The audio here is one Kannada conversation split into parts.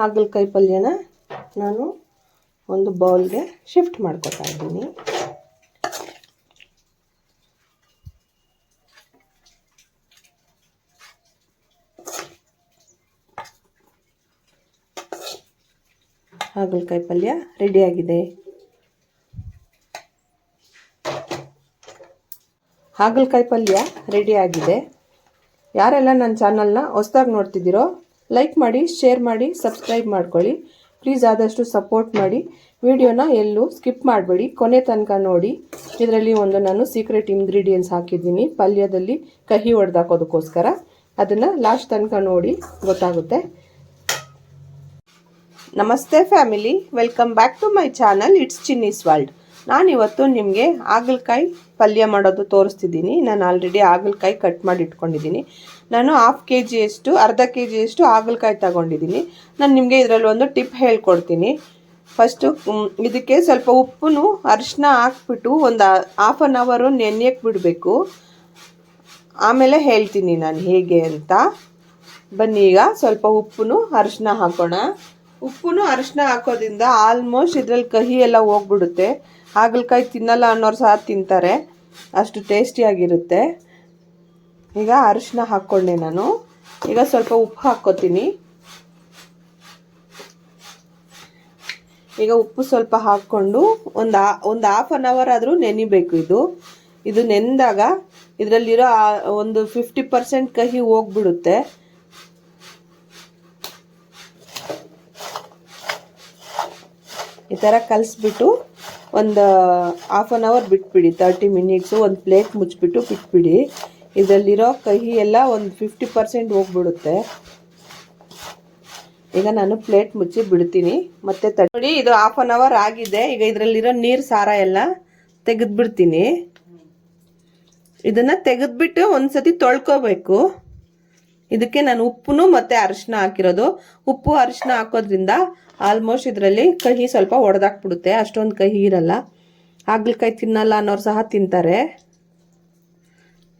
ಹಾಗಲಕಾಯಿ ಪಲ್ಯನ ನಾನು ಒಂದು ಬೌಲ್ಗೆ ಶಿಫ್ಟ್ ಮಾಡ್ಕೊತಾ ಇದ್ದೀನಿ. ಹಾಗಲಕಾಯಿ ಪಲ್ಯ ರೆಡಿಯಾಗಿದೆ ಹಾಗಲಕಾಯಿ ಪಲ್ಯ ರೆಡಿಯಾಗಿದೆ ಯಾರೆಲ್ಲ ನನ್ನ ಚಾನಲ್ನ ಹೊಸ್ದಾಗಿ ನೋಡ್ತಿದ್ದೀರೋ ಲೈಕ್ ಮಾಡಿ ಶೇರ್ ಮಾಡಿ ಸಬ್ಸ್ಕ್ರೈಬ್ ಮಾಡ್ಕೊಳ್ಳಿ. ಪ್ಲೀಸ್ ಆದಷ್ಟು ಸಪೋರ್ಟ್ ಮಾಡಿ. ವಿಡಿಯೋನ ಎಲ್ಲೂ ಸ್ಕಿಪ್ ಮಾಡಬೇಡಿ. ಕೊನೆ ತನಕ ನೋಡಿ. ಇದರಲ್ಲಿ ಒಂದು ನಾನು ಸೀಕ್ರೆಟ್ ಇಂಗ್ರೀಡಿಯೆಂಟ್ಸ್ ಹಾಕಿದ್ದೀನಿ. ಪಲ್ಯದಲ್ಲಿ ಕಹಿ ಹೊಡೆದಾಕೋದಕ್ಕೋಸ್ಕರ ಅದನ್ನು ಲಾಸ್ಟ್ ತನಕ ನೋಡಿ ಗೊತ್ತಾಗುತ್ತೆ. ನಮಸ್ತೆ family welcome back to my channel it's Chinni's world ನಾನಿವತ್ತು ನಿಮಗೆ ಹಾಗಲಕಾಯಿ ಪಲ್ಯ ಮಾಡೋದು ತೋರಿಸ್ತಿದ್ದೀನಿ. ನಾನು ಆಲ್ರೆಡಿ ಹಾಗಲಕಾಯಿ ಕಟ್ ಮಾಡಿ ಇಟ್ಕೊಂಡಿದ್ದೀನಿ. ನಾನು ಹಾಫ್ ಕೆ ಜಿಯಷ್ಟು ಅರ್ಧ ಕೆ ಜಿಯಷ್ಟು ಹಾಗಲಕಾಯಿ ತಗೊಂಡಿದ್ದೀನಿ. ನಾನು ನಿಮಗೆ ಇದರಲ್ಲಿ ಒಂದು ಟಿಪ್ ಹೇಳ್ಕೊಡ್ತೀನಿ. ಫಸ್ಟು ಇದಕ್ಕೆ ಸ್ವಲ್ಪ ಉಪ್ಪು ಅರಿಶಿನ ಹಾಕ್ಬಿಟ್ಟು ಒಂದು ಹಾಫ್ ಆನ್ ಅವರು ನೆನೆಯಕ್ಕೆ ಬಿಡಬೇಕು. ಆಮೇಲೆ ಹೇಳ್ತೀನಿ ನಾನು ಹೇಗೆ ಅಂತ. ಬನ್ನಿ ಈಗ, ಸ್ವಲ್ಪ ಉಪ್ಪು ಅರಿಶಿನ ಹಾಕೋಣ. ಉಪ್ಪು ಅರಿಶಿನ ಹಾಕೋದ್ರಿಂದ ಆಲ್ಮೋಸ್ಟ್ ಇದ್ರಲ್ಲಿ ಕಹಿ ಎಲ್ಲ ಹೋಗ್ಬಿಡುತ್ತೆ. ಹಾಗಲಕಾಯಿ ತಿನ್ನಲ್ಲ ಅನ್ನೋರು ಸಹ ತಿಂತಾರೆ. ಅಷ್ಟು ಟೇಸ್ಟಿಯಾಗಿರುತ್ತೆ ಈಗ ಅರಿಶಿನ ಹಾಕ್ಕೊಂಡೆ ನಾನು. ಈಗ ಸ್ವಲ್ಪ ಉಪ್ಪು ಹಾಕ್ಕೋತೀನಿ. ಈಗ ಉಪ್ಪು ಸ್ವಲ್ಪ ಹಾಕ್ಕೊಂಡು ಒಂದು ಒಂದು ಹಾಫ್ ಆನ್ ಅವರ್ ಆದರೂ ನೆನಿಬೇಕು ಇದು. ಇದು ನೆಂದಾಗ ಇದರಲ್ಲಿರೋ ಒಂದು ಫಿಫ್ಟಿ ಪರ್ಸೆಂಟ್ ಕಹಿ ಹೋಗ್ಬಿಡುತ್ತೆ. ಈ ಥರ ಕಲಿಸ್ಬಿಟ್ಟು ಒಂದು ಹಾಫ್ ಆನ್ ಅವರ್ ಬಿಟ್ಬಿಡಿ ತರ್ಟಿ ಮಿನಿಟ್ಸು ಒಂದು ಪ್ಲೇಟ್ ಮುಚ್ಚಿಬಿಟ್ಟು ಬಿಟ್ಬಿಡಿ. ಇದರಲ್ಲಿರೋ ಕಹಿ ಎಲ್ಲ ಒಂದು ಫಿಫ್ಟಿ ಪರ್ಸೆಂಟ್ ಹೋಗ್ಬಿಡುತ್ತೆ. ಈಗ ನಾನು ಪ್ಲೇಟ್ ಮುಚ್ಚಿ ಬಿಡ್ತೀನಿ. ಮತ್ತೆ ತಡಿ ಇದು ಹಾಫ್ ಆನ್ ಅವರ್ ಆಗಿದೆ. ಈಗ ಇದರಲ್ಲಿರೋ ನೀರು ಸಾರ ಎಲ್ಲ ತೆಗೆದ್ಬಿಡ್ತೀನಿ. ಇದನ್ನ ತೆಗೆದ್ಬಿಟ್ಟು ಒಂದ್ಸತಿ ತೊಳ್ಕೊಬೇಕು. ಇದಕ್ಕೆ ನಾನು ಉಪ್ಪು ಮತ್ತೆ ಅರಿಶಿನ ಹಾಕಿರೋದು. ಉಪ್ಪು ಅರಿಶಿನ ಹಾಕೋದ್ರಿಂದ ಆಲ್ಮೋಸ್ಟ್ ಇದರಲ್ಲಿ ಕಹಿ ಸ್ವಲ್ಪ ಒಡೆದಾಕ್ಬಿಡುತ್ತೆ. ಅಷ್ಟೊಂದು ಕಹಿ ಇರಲ್ಲ. ಹಾಗಲಕಾಯಿ ತಿನ್ನಲ್ಲ ಅನ್ನೋರು ಸಹ ತಿಂತಾರೆ.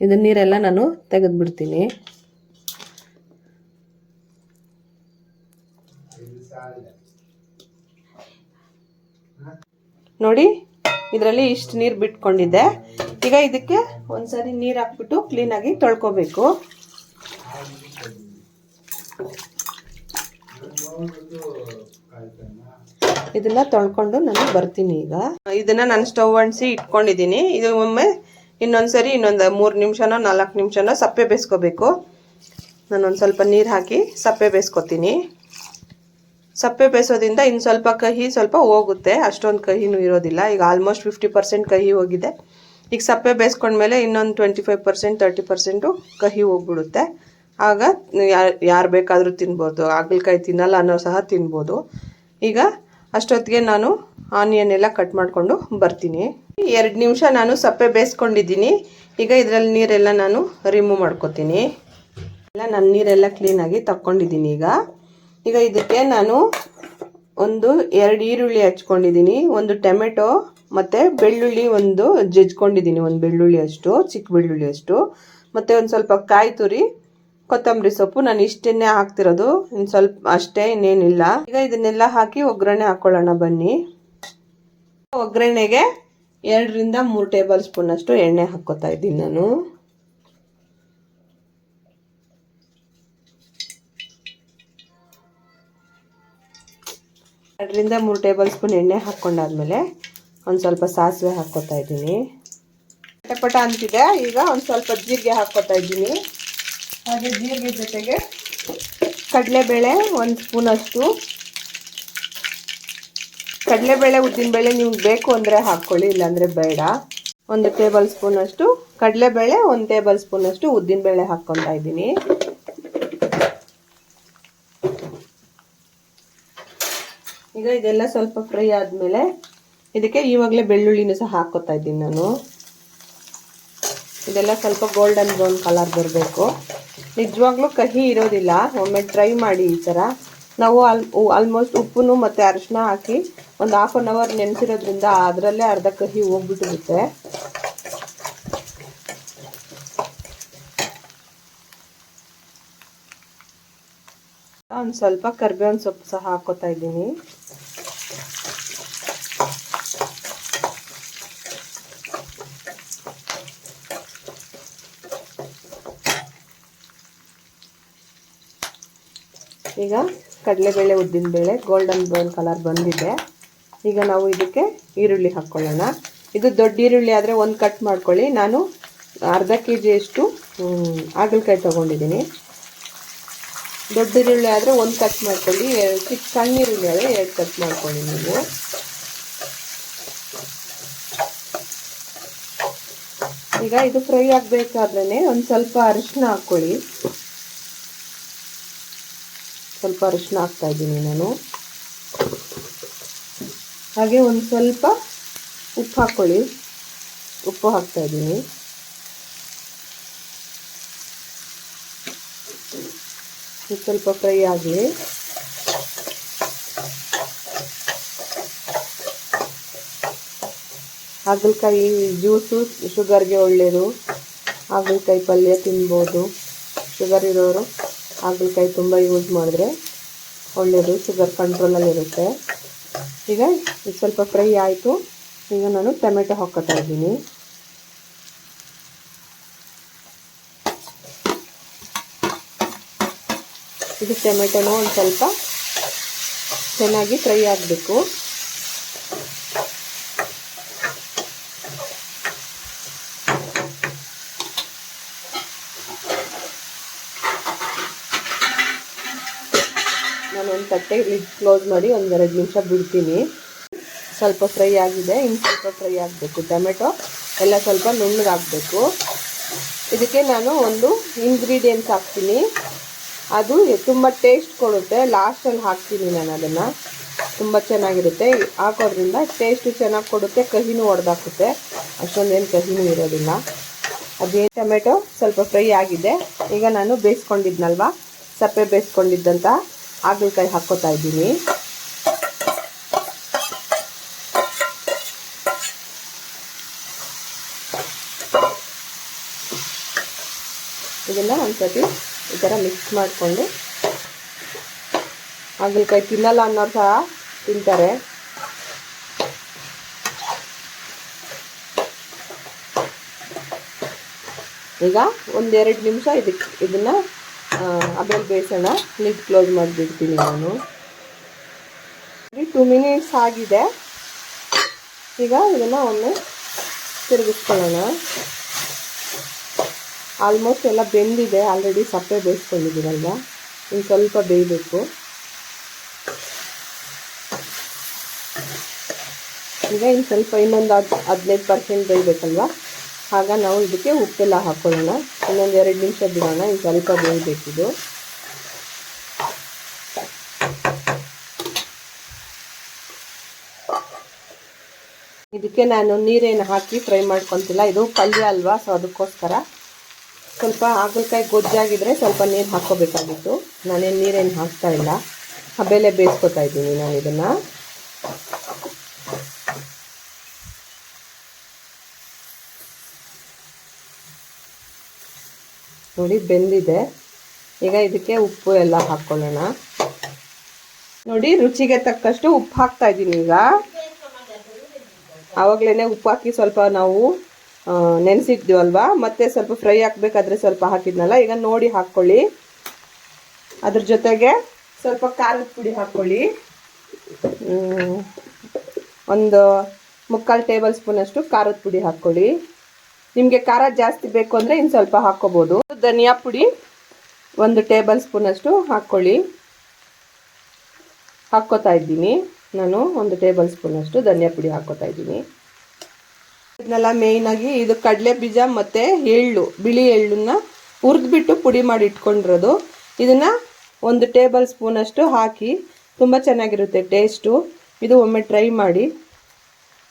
ಇದನ್ನ ನೀರೆಲ್ಲ ನಾನು ತೆಗೆದ್ಬಿಡ್ತೀನಿ. ನೋಡಿ, ಇದರಲ್ಲಿ ಇಷ್ಟು ನೀರು ಬಿಟ್ಕೊಂಡಿದ್ದೆ. ಈಗ ಇದಕ್ಕೆ ಒಂದ್ಸರಿ ನೀರು ಹಾಕ್ಬಿಟ್ಟು ಕ್ಲೀನಾಗಿ ತೊಳ್ಕೊಬೇಕು. ಇದನ್ನ ತೊಳ್ಕೊಂಡು ನಾನು ಬರ್ತೀನಿ ಈಗ. ಇದನ್ನ ನಾನು ಸ್ಟವ್ ಅಣಿಸಿ ಇಟ್ಕೊಂಡಿದ್ದೀನಿ. ಇದು ಒಮ್ಮೆ ಇನ್ನೊಂದ್ಸರಿ ಇನ್ನೊಂದು ಮೂರು ನಿಮಿಷನೋ, ನಾಲ್ಕು ನಿಮಿಷನೋ ಸಪ್ಪೆ ಬೇಯಿಸ್ಕೋಬೇಕು. ನಾನೊಂದು ಸ್ವಲ್ಪ ನೀರು ಹಾಕಿ ಸಪ್ಪೆ ಬೇಯಿಸ್ಕೊತೀನಿ. ಸಪ್ಪೆ ಬೇಯಿಸೋದ್ರಿಂದ ಇನ್ನು ಸ್ವಲ್ಪ ಕಹಿ ಸ್ವಲ್ಪ ಹೋಗುತ್ತೆ. ಅಷ್ಟೊಂದು ಕಹಿನೂ ಇರೋದಿಲ್ಲ. ಈಗ ಆಲ್ಮೋಸ್ಟ್ ಫಿಫ್ಟಿ ಪರ್ಸೆಂಟ್ ಕಹಿ ಹೋಗಿದೆ. ಈಗ ಸಪ್ಪೆ ಬೇಯಿಸ್ಕೊಂಡ್ಮೇಲೆ ಇನ್ನೊಂದು twenty five percent thirty percent ಕಹಿ ಹೋಗ್ಬಿಡುತ್ತೆ. ಆಗ ಯಾರು ಯಾರು ಬೇಕಾದರೂ ತಿನ್ಬೋದು. ಹಾಗಲಕಾಯಿ ತಿನ್ನಲ್ಲ ಅನ್ನೋ ಸಹ ತಿನ್ಬೋದು. ಈಗ ಅಷ್ಟೊತ್ತಿಗೆ ನಾನು ಆನಿಯನ್ ಎಲ್ಲ ಕಟ್ ಮಾಡಿಕೊಂಡು ಬರ್ತೀನಿ. ಎರಡು ನಿಮಿಷ ನಾನು ಸಪ್ಪೆ ಬೇಯಿಸ್ಕೊಂಡಿದ್ದೀನಿ. ಈಗ ಇದರಲ್ಲಿ ನೀರೆಲ್ಲ ನಾನು ರಿಮೂವ್ ಮಾಡ್ಕೊತೀನಿ. ಎಲ್ಲ ನನ್ನ ನೀರೆಲ್ಲ ಕ್ಲೀನಾಗಿ ತಕ್ಕೊಂಡಿದ್ದೀನಿ ಈಗ. ಈಗ ಇದಕ್ಕೆ ನಾನು ಒಂದು ಎರಡು ಈರುಳ್ಳಿ ಹಚ್ಕೊಂಡಿದ್ದೀನಿ, ಒಂದು ಟೊಮೆಟೊ ಮತ್ತು ಬೆಳ್ಳುಳ್ಳಿ ಒಂದು ಜಜ್ಕೊಂಡಿದ್ದೀನಿ, ಒಂದು ಬೆಳ್ಳುಳ್ಳಿ ಅಷ್ಟು, ಚಿಕ್ಕ ಬೆಳ್ಳುಳ್ಳಿ ಅಷ್ಟು. ಮತ್ತು ಒಂದು ಸ್ವಲ್ಪ ಕಾಯಿ ತುರಿ ಕೊತ್ತಂಬರಿ ಸೊಪ್ಪು ನಾನು ಇಷ್ಟನ್ನೇ ಹಾಕ್ತಿರೋದು. ಇನ್ನು ಸ್ವಲ್ಪ ಅಷ್ಟೇ, ಇನ್ನೇನಿಲ್ಲ. ಈಗ ಇದನ್ನೆಲ್ಲ ಹಾಕಿ ಒಗ್ಗರಣೆ ಹಾಕ್ಕೊಳ್ಳೋಣ ಬನ್ನಿ. ಒಗ್ಗರಣೆಗೆ ಎರಡರಿಂದ ಮೂರು ಟೇಬಲ್ ಸ್ಪೂನ್ ಅಷ್ಟು ಎಣ್ಣೆ ಹಾಕ್ಕೋತಾ ಇದ್ದೀನಿ ನಾನು. ಎರಡರಿಂದ ಮೂರು ಟೇಬಲ್ ಸ್ಪೂನ್ ಎಣ್ಣೆ ಹಾಕ್ಕೊಂಡಾದ್ಮೇಲೆ ಒಂದು ಸ್ವಲ್ಪ ಸಾಸಿವೆ ಹಾಕ್ಕೋತಾ ಇದ್ದೀನಿ. ಪಟಪಟ ಅಂತಿದೆ. ಈಗ ಒಂದು ಸ್ವಲ್ಪ ಜೀರಿಗೆ ಹಾಕ್ಕೋತಾ ಇದ್ದೀನಿ. ಹಾಗೆ ಜೀರಿಗೆ ಜೊತೆಗೆ ಕಡಲೆಬೇಳೆ ಒಂದು ಸ್ಪೂನಷ್ಟು ಕಡಲೆಬೇಳೆ ಉದ್ದಿನಬೇಳೆ ನಿಮ್ಗೆ ಬೇಕು ಅಂದರೆ ಹಾಕ್ಕೊಳ್ಳಿ ಇಲ್ಲಾಂದರೆ ಬೇಡ. ಒಂದು ಟೇಬಲ್ ಸ್ಪೂನಷ್ಟು ಕಡಲೆಬೇಳೆ, ಒಂದು ಟೇಬಲ್ ಸ್ಪೂನಷ್ಟು ಉದ್ದಿನಬೇಳೆ ಹಾಕ್ಕೊತಾ ಇದ್ದೀನಿ. ಈಗ ಇದೆಲ್ಲ ಸ್ವಲ್ಪ ಫ್ರೈ ಆದಮೇಲೆ ಇದಕ್ಕೆ ಇವಾಗಲೇ ಬೆಳ್ಳುಳ್ಳಿನೂ ಸಹ ಹಾಕ್ಕೊತಾ ಇದ್ದೀನಿ ನಾನು. ಇದೆಲ್ಲ ಸ್ವಲ್ಪ ಗೋಲ್ಡನ್ ಬ್ರೌನ್ ಕಲರ್ ಬರಬೇಕು. ನಿಜವಾಗ್ಲೂ ಕಹಿ ಇರೋದಿಲ್ಲ. ಒಮ್ಮೆ ಟ್ರೈ ಮಾಡಿ ಈ ಥರ ನಾವು ಅಲ್ ಆಲ್ಮೋಸ್ಟ್ ಉಪ್ಪು ಮತ್ತು ಅರಿಶಿನ ಹಾಕಿ ಒಂದು ಹಾಫ್ ಆನ್ ಅವರ್ ನೆನೆಸಿರೋದ್ರಿಂದ ಅದರಲ್ಲೇ ಅರ್ಧ ಕಹಿ ಹೋಗ್ಬಿಟ್ಟಿರುತ್ತೆ. ಒಂದು ಸ್ವಲ್ಪ ಕರ್ಬೇವಿನ ಸೊಪ್ಪು ಸಹ ಹಾಕೋತಾ ಇದ್ದೀನಿ. ಈಗ ಕಡಲೆಬೇಳೆ ಉದ್ದಿನಬೇಳೆ ಗೋಲ್ಡನ್ ಬ್ರೌನ್ ಕಲರ್ ಬಂದಿದೆ. ಈಗ ನಾವು ಇದಕ್ಕೆ ಈರುಳ್ಳಿ ಹಾಕ್ಕೊಳ್ಳೋಣ ಇದು ದೊಡ್ಡ ಈರುಳ್ಳಿ ಆದರೆ ಒಂದು ಕಟ್ ಮಾಡ್ಕೊಳ್ಳಿ. ನಾನು ಅರ್ಧ ಕೆ ಜಿಯಷ್ಟು ಹಾಗಲಕಾಯಿ ತೊಗೊಂಡಿದ್ದೀನಿ. ದೊಡ್ಡ ಈರುಳ್ಳಿ ಆದರೆ ಒಂದು ಕಟ್ ಮಾಡ್ಕೊಳ್ಳಿ. ಚಿಕ್ಕ ಸಣ್ಣ ಈರುಳ್ಳಿ ಆದರೆ ಎರಡು ಕಟ್ ಮಾಡ್ಕೊಳ್ಳಿ ನೀವು. ಈಗ ಇದು ಫ್ರೈ ಆಗಬೇಕಾದ್ರೆ ಒಂದು ಸ್ವಲ್ಪ ಅರಿಶಿನ ಹಾಕ್ಕೊಳ್ಳಿ ಸ್ವಲ್ಪ ಅರಿಶಿನ ಹಾಕ್ತಾ ಇದ್ದೀನಿ ನಾನು. ಹಾಗೆ ಒಂದು ಸ್ವಲ್ಪ ಉಪ್ಪು ಹಾಕ್ಕೊಳ್ಳಿ. ಉಪ್ಪು ಹಾಕ್ತಾ ಇದ್ದೀನಿ. ಇದು ಸ್ವಲ್ಪ ಫ್ರೈ ಆಗಲಿ. ಹಾಗಲಕಾಯಿ ಜ್ಯೂಸು, ಶುಗರ್ಗೆ ಒಳ್ಳೆಯದು ಹಾಗಲಕಾಯಿ ಪಲ್ಯ ತಿನ್ಬೋದು. ಶುಗರ್ ಇರೋರು. ಹಾಗಲಕಾಯಿ ತುಂಬ ಯೂಸ್ ಮಾಡಿದ್ರೆ ಒಳ್ಳೆಯದು ಶುಗರ್ ಕಂಟ್ರೋಲಲ್ಲಿರುತ್ತೆ ಈಗ ಇದು ಸ್ವಲ್ಪ ಫ್ರೈ ಆಯಿತು. ಈಗ ನಾನು ಟೊಮೆಟೊ ಹಾಕೋತಾ ಇದ್ದೀನಿ. ಇದು ಟೊಮೆಟೊನೂ ಒಂದು ಸ್ವಲ್ಪ ಚೆನ್ನಾಗಿ ಫ್ರೈ ಆಗಬೇಕು. ಒಂದು ತಟ್ಟೆ ಲಿಡ್ ಕ್ಲೋಸ್ ಮಾಡಿ ಒಂದೆರಡು ನಿಮಿಷ ಬಿಡ್ತೀನಿ. ಸ್ವಲ್ಪ ಫ್ರೈ ಆಗಿದೆ, ಇನ್ನು ಸ್ವಲ್ಪ ಫ್ರೈ ಆಗಬೇಕು. ಟೊಮೆಟೊ ಎಲ್ಲ ಸ್ವಲ್ಪ ನುಣ್ಣಗಾಗಬೇಕು ಇದಕ್ಕೆ ನಾನು ಒಂದು ಇಂಗ್ರೀಡಿಯೆಂಟ್ಸ್ ಹಾಕ್ತೀನಿ. ಅದು ತುಂಬ ಟೇಸ್ಟ್ ಕೊಡುತ್ತೆ. ಲಾಸ್ಟಲ್ಲಿ ಹಾಕ್ತೀನಿ ನಾನು ಅದನ್ನು. ತುಂಬ ಚೆನ್ನಾಗಿರುತ್ತೆ. ಹಾಕೋದ್ರಿಂದ ಟೇಸ್ಟು ಚೆನ್ನಾಗಿ ಕೊಡುತ್ತೆ, ಕಹಿನೂ ಹೊಡೆದಾಕುತ್ತೆ ಅಷ್ಟೊಂದೇನು ಕಹಿನೂ ಇರೋದಿಲ್ಲ. ಅದೇ ಟೊಮೆಟೊ ಸ್ವಲ್ಪ ಫ್ರೈ ಆಗಿದೆ. ಈಗ ನಾನು ಬೇಯಿಸ್ಕೊಂಡಿದ್ನಲ್ವ? ಸಪ್ಪೆ ಬೇಯಿಸ್ಕೊಂಡಿದ್ದಂಥ ಹಾಗಲಕಾಯಿ ಹಾಕ್ಕೋತಾ ಇದ್ದೀನಿ. ಇದನ್ನು ಒಂದ್ಸತಿ ಈ ಥರ ಮಿಕ್ಸ್ ಮಾಡಿಕೊಂಡು ಹಾಗಲಕಾಯಿ ತಿನ್ನಲ್ಲ ಅನ್ನೋರು ಸಹ ತಿಂತಾರೆ. ಈಗ ಒಂದೆರಡು ನಿಮಿಷ ಇದಕ್ಕೆ ಇದನ್ನು ಆಮೇಲೆ ಬೇಯಿಸೋಣ ಲಿಡ್ ಕ್ಲೋಸ್ ಮಾಡಿಬಿಡ್ತೀನಿ ನಾನು. ಟೂ ಮಿನಿಟ್ಸ್ ಆಗಿದೆ. ಈಗ ಇದನ್ನು ಒಮ್ಮೆ ತಿರುಗಿಸ್ಕೊಳ್ಳೋಣ. ಆಲ್ಮೋಸ್ಟ್ ಎಲ್ಲ ಬೆಂದಿದೆ ಆಲ್ರೆಡಿ ಸಪ್ಪೆ ಬೇಯಿಸ್ಕೊಂಡಿದ್ದೀರಲ್ವ? ಇನ್ನು ಸ್ವಲ್ಪ ಬೇಯಬೇಕು. ಈಗ ಇನ್ನು ಸ್ವಲ್ಪ ಇನ್ನೊಂದು ಹದ್ ಹದಿನೈದು ಪರ್ಸೆಂಟ್ ಬೇಯಬೇಕಲ್ವ? ಆಗ ನಾವು ಇದಕ್ಕೆ ಉಪ್ಪೆಲ್ಲ ಹಾಕ್ಕೊಳ್ಳೋಣ ಇನ್ನೊಂದು ಎರಡು ನಿಮಿಷ ಬಿಡೋಣ. ಈಗ ಸ್ವಲ್ಪ ಬೇಯಬೇಕಿದು. ಇದಕ್ಕೆ ನಾನು ನೀರೇನು ಹಾಕಿ ಫ್ರೈ ಮಾಡ್ಕೊತಿಲ್ಲ. ಇದು ಪಲ್ಯ ಅಲ್ವಾ, ಸೊ ಅದಕ್ಕೋಸ್ಕರ ಸ್ವಲ್ಪ ಹಾಗಲಕಾಯಿ ಗೊಜ್ಜಾಗಿದ್ರೆ ಸ್ವಲ್ಪ ನೀರು ಹಾಕ್ಕೋಬೇಕಾಗಿತ್ತು. ನಾನೇನು ನೀರೇನು ಹಾಕ್ತಾ ಇಲ್ಲ. ಆಮೇಲೆ ಬೇಯಿಸ್ಕೊತಾ ಇದ್ದೀನಿ ನಾನು ಇದನ್ನು. ನೋಡಿ, ಬೆಂದಿದೆ. ಈಗ ಇದಕ್ಕೆ ಉಪ್ಪು ಎಲ್ಲ ಹಾಕ್ಕೊಳ್ಳೋಣ ನೋಡಿ, ರುಚಿಗೆ ತಕ್ಕಷ್ಟು ಉಪ್ಪು ಹಾಕ್ತಾ ಇದ್ದೀನಿ ಈಗ. ಆವಾಗಲೇ ಉಪ್ಪು ಹಾಕಿ ಸ್ವಲ್ಪ ನಾವು ನೆನೆಸಿದ್ವಲ್ವಾ ಮತ್ತೆ ಸ್ವಲ್ಪ ಫ್ರೈ ಹಾಕಬೇಕಾದ್ರೆ ಸ್ವಲ್ಪ ಹಾಕಿದ್ನಲ್ಲ? ಈಗ ನೋಡಿ ಹಾಕ್ಕೊಳ್ಳಿ ಅದ್ರ ಜೊತೆಗೆ ಸ್ವಲ್ಪ ಖಾರದ ಪುಡಿ ಹಾಕ್ಕೊಳ್ಳಿ ಒಂದು ಮುಕ್ಕಾಲು ಟೇಬಲ್ ಸ್ಪೂನಷ್ಟು ಖಾರದ ಪುಡಿ ಹಾಕ್ಕೊಳ್ಳಿ ನಿಮಗೆ ಖಾರ ಜಾಸ್ತಿ ಬೇಕು ಅಂದರೆ ಇನ್ನು ಸ್ವಲ್ಪ ಹಾಕ್ಕೋಬೋದು ಧನಿಯಾ ಪುಡಿ ಒಂದು ಟೇಬಲ್ ಸ್ಪೂನಷ್ಟು ಹಾಕ್ಕೊಳ್ಳಿ ಹಾಕ್ಕೋತಾ ಇದ್ದೀನಿ. ನಾನು ಒಂದು ಟೇಬಲ್ ಸ್ಪೂನಷ್ಟು ಧನಿಯಾ ಪುಡಿ ಹಾಕ್ಕೋತಾ ಇದ್ದೀನಿ. ಇದನ್ನೆಲ್ಲ ಮೇಯ್ನಾಗಿ ಇದು ಕಡಲೆ ಬೀಜ ಮತ್ತು ಎಳ್ಳು, ಬಿಳಿ ಎಳ್ಳನ್ನ ಹುರಿದ್ಬಿಟ್ಟು ಪುಡಿ ಮಾಡಿ ಇಟ್ಕೊಂಡಿರೋದು. ಇದನ್ನು ಒಂದು ಟೇಬಲ್ ಸ್ಪೂನಷ್ಟು ಹಾಕಿ ತುಂಬ ಚೆನ್ನಾಗಿರುತ್ತೆ ಟೇಸ್ಟು ಇದು ಒಮ್ಮೆ ಟ್ರೈ ಮಾಡಿ.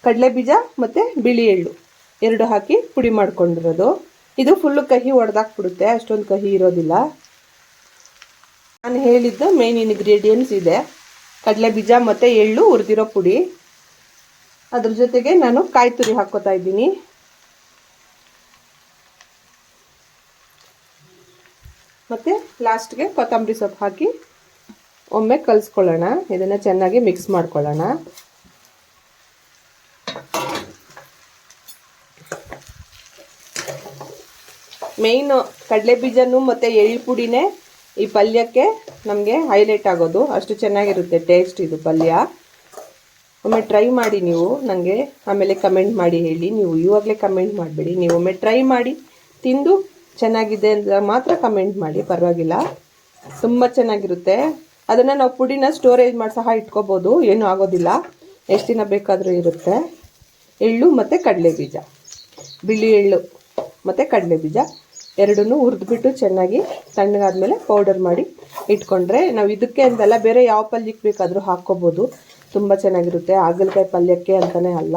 ಕಡಲೆ ಬೀಜ ಮತ್ತು ಬಿಳಿ ಎಳ್ಳು. ಎರಡು ಹಾಕಿ ಪುಡಿ ಮಾಡ್ಕೊಂಡಿರೋದು. ಇದು ಫುಲ್ಲು ಕಹಿ ಒಡೆದಾಕ್ಬಿಡುತ್ತೆ, ಅಷ್ಟೊಂದು ಕಹಿ ಇರೋದಿಲ್ಲ. ನಾನು ಹೇಳಿದ್ದು ಮೇನ್ ಇಂಗ್ರೀಡಿಯೆಂಟ್ಸ್ ಇದೆ. ಕಡಲೆ ಬೀಜ ಮತ್ತು ಎಳ್ಳು ಹುರಿದಿರೋ ಪುಡಿ. ಅದ್ರ ಜೊತೆಗೆ ನಾನು ಕಾಯಿ ತುರಿ ಹಾಕ್ಕೋತಾ ಇದ್ದೀನಿ. ಮತ್ತು ಲಾಸ್ಟ್ಗೆ ಕೊತ್ತಂಬರಿ ಸೊಪ್ಪು ಹಾಕಿ ಒಮ್ಮೆ ಕಲಿಸ್ಕೊಳ್ಳೋಣ. ಇದನ್ನು ಚೆನ್ನಾಗಿ ಮಿಕ್ಸ್ ಮಾಡ್ಕೊಳ್ಳೋಣ. ಮೇಯ್ನು ಕಡಲೆ ಬೀಜನೂ ಮತ್ತು ಎಳ್ಳು ಪುಡಿನೇ ಈ ಪಲ್ಯಕ್ಕೆ ನಮಗೆ ಹೈಲೈಟ್ ಆಗೋದು. ಅಷ್ಟು ಚೆನ್ನಾಗಿರುತ್ತೆ ಟೇಸ್ಟ್ ಇದು ಪಲ್ಯ. ಒಮ್ಮೆ ಟ್ರೈ ಮಾಡಿ ನೀವು ನನಗೆ ಆಮೇಲೆ ಕಮೆಂಟ್ ಮಾಡಿ ಹೇಳಿ. ನೀವು ಇವಾಗಲೇ ಕಮೆಂಟ್ ಮಾಡಬೇಡಿ. ನೀವು ಒಮ್ಮೆ ಟ್ರೈ ಮಾಡಿ, ತಿಂದು ಚೆನ್ನಾಗಿದೆ ಅಂತ ಮಾತ್ರ ಕಮೆಂಟ್ ಮಾಡಿ, ಪರವಾಗಿಲ್ಲ. ತುಂಬ ಚೆನ್ನಾಗಿರುತ್ತೆ. ಅದನ್ನು ನಾವು ಪುಡಿನ ಸ್ಟೋರೇಜ್ ಮಾಡಿ ಸಹ ಇಟ್ಕೋಬೋದು. ಏನೂ ಆಗೋದಿಲ್ಲ. ಎಷ್ಟು ದಿನ ಬೇಕಾದರೂ ಇರುತ್ತೆ. ಎಳ್ಳು ಮತ್ತು ಕಡಲೆ ಬೀಜ. ಬಿಳಿ ಎಳ್ಳು ಮತ್ತು ಕಡಲೆ ಬೀಜ. ಎರಡನ್ನೂ ಹುರಿದ್ಬಿಟ್ಟು ಚೆನ್ನಾಗಿ ತಣ್ಣಗಾದ್ಮೇಲೆ ಪೌಡರ್ ಮಾಡಿ ಇಟ್ಕೊಂಡ್ರೆ ನಾವು ಇದಕ್ಕೆ ಅಂತಲ್ಲ ಬೇರೆ ಯಾವ ಪಲ್ಯಕ್ಕೆ ಬೇಕಾದರೂ ಹಾಕ್ಕೋಬೋದು. ತುಂಬ ಚೆನ್ನಾಗಿರುತ್ತೆ. ಹಾಗಲಕಾಯಿ ಪಲ್ಯಕ್ಕೆ ಅಂತಲೇ ಅಲ್ಲ.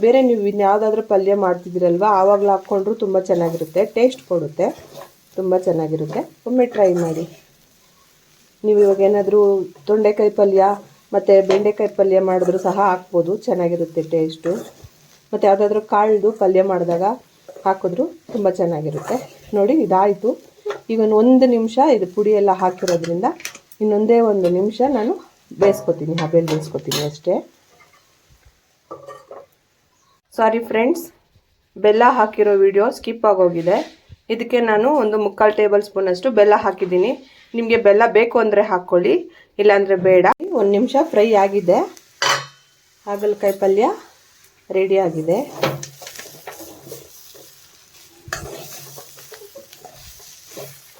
ಬೇರೆ ನೀವು ಇನ್ಯಾವುದಾದ್ರೂ ಪಲ್ಯ ಮಾಡ್ತಿದ್ದೀರಲ್ವ, ಆವಾಗಲೂ ಹಾಕ್ಕೊಂಡ್ರು ತುಂಬ ಚೆನ್ನಾಗಿರುತ್ತೆ. ಟೇಸ್ಟ್ ಕೊಡುತ್ತೆ. ತುಂಬ ಚೆನ್ನಾಗಿರುತ್ತೆ. ಒಮ್ಮೆ ಟ್ರೈ ಮಾಡಿ. ನೀವು ಇವಾಗ ಏನಾದರೂ ತೊಂಡೆಕಾಯಿ ಪಲ್ಯ ಮತ್ತು ಬೆಂಡೆಕಾಯಿ ಪಲ್ಯ ಮಾಡಿದ್ರು ಸಹ ಹಾಕ್ಬೋದು. ಚೆನ್ನಾಗಿರುತ್ತೆ ಟೇಸ್ಟು ಮತ್ತು ಯಾವುದಾದ್ರೂ ಕಾಳ್ದು ಪಲ್ಯ ಮಾಡಿದಾಗ ಹಾಕಿದ್ರು ತುಂಬ ಚೆನ್ನಾಗಿರುತ್ತೆ. ನೋಡಿ, ಇದಾಯಿತು. ಈಗ ಒಂದು ನಿಮಿಷ ಇದು ಪುಡಿ ಎಲ್ಲ ಹಾಕಿರೋದ್ರಿಂದ ಇನ್ನೊಂದೇ ಒಂದು ನಿಮಿಷ ನಾನು ಬೇಯಿಸ್ಕೊತೀನಿ ಹಬೆಯಲ್ಲಿ ಬೇಯಿಸ್ಕೊತೀನಿ ಅಷ್ಟೇ. ಸಾರಿ ಫ್ರೆಂಡ್ಸ್ ಬೆಲ್ಲ ಹಾಕಿರೋ ವಿಡಿಯೋ ಸ್ಕಿಪ್ ಆಗೋಗಿದೆ. ಇದಕ್ಕೆ ನಾನು ಒಂದು ಮುಕ್ಕಾಲು ಟೇಬಲ್ ಸ್ಪೂನಷ್ಟು ಬೆಲ್ಲ ಹಾಕಿದ್ದೀನಿ. ನಿಮಗೆ ಬೆಲ್ಲ ಬೇಕು ಅಂದರೆ ಹಾಕ್ಕೊಳ್ಳಿ, ಇಲ್ಲಾಂದರೆ ಬೇಡ. ಒಂದು ನಿಮಿಷ ಫ್ರೈ ಆಗಿದೆ. ಹಾಗಲಕಾಯಿ ಪಲ್ಯ ರೆಡಿ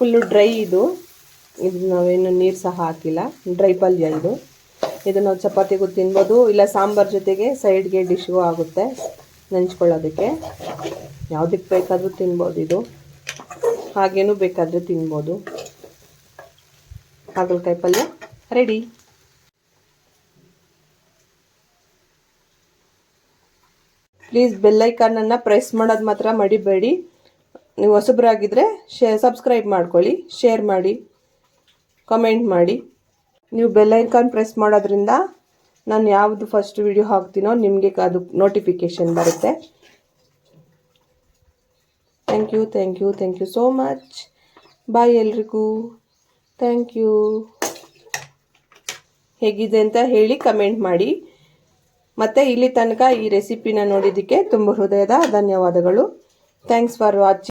ಫುಲ್ಲು ಡ್ರೈ ಇದು. ಇದು ನಾವೇನು ನೀರು ಸಹ ಹಾಕಿಲ್ಲ. ಡ್ರೈ ಪಲ್ಯ ಇದು. ಇದು ನಾವು ಚಪಾತಿಗೂ ತಿನ್ಬೋದು. ಇಲ್ಲ ಸಾಂಬಾರ್ ಜೊತೆಗೆ ಸೈಡ್ಗೆ ಡಿಶ್ಗೂ ಆಗುತ್ತೆ. ನೆಂಚ್ಕೊಳ್ಳೋದಕ್ಕೆ ಯಾವುದಕ್ಕೆ ಬೇಕಾದರೂ ತಿನ್ಬೋದು ಇದು. ಹಾಗೇನೂ ಬೇಕಾದರೆ ತಿನ್ಬೋದು. ಹಾಗಲಕಾಯಿ ಪಲ್ಯ? ರೆಡಿ ಪ್ಲೀಸ್ ಬೆಲ್ಲೈಕಾನನ್ನು ಪ್ರೆಸ್ ಮಾಡೋದು ಮಾತ್ರ ಮಡಿಬೇಡಿ. ನೀವು ಹೊಸಬ್ರಾಗಿದ್ದರೆ ಶೇ ಸಬ್ಸ್ಕ್ರೈಬ್ ಮಾಡ್ಕೊಳ್ಳಿ ಶೇರ್ ಮಾಡಿ ಕಮೆಂಟ್ ಮಾಡಿ. ನೀವು ಬೆಲ್ ಐಕಾನ್ ಪ್ರೆಸ್ ಮಾಡೋದ್ರಿಂದ ನಾನು ಯಾವುದು ಫಸ್ಟ್ ವಿಡಿಯೋ ಹಾಕ್ತೀನೋ ನಿಮಗೆ ಅದು ನೋಟಿಫಿಕೇಷನ್ ಬರುತ್ತೆ. Thank you thank you thank you so much bye ಎಲ್ರಿಗೂ. ಥ್ಯಾಂಕ್ ಯು ಹೇಗಿದೆ ಅಂತ ಹೇಳಿ ಕಮೆಂಟ್ ಮಾಡಿ. ಮತ್ತು ಇಲ್ಲಿ ತನಕ ಈ ರೆಸಿಪಿನ ನೋಡಿದ್ದಕ್ಕೆ ತುಂಬ ಹೃದಯದ ಧನ್ಯವಾದಗಳು. Thanks for watching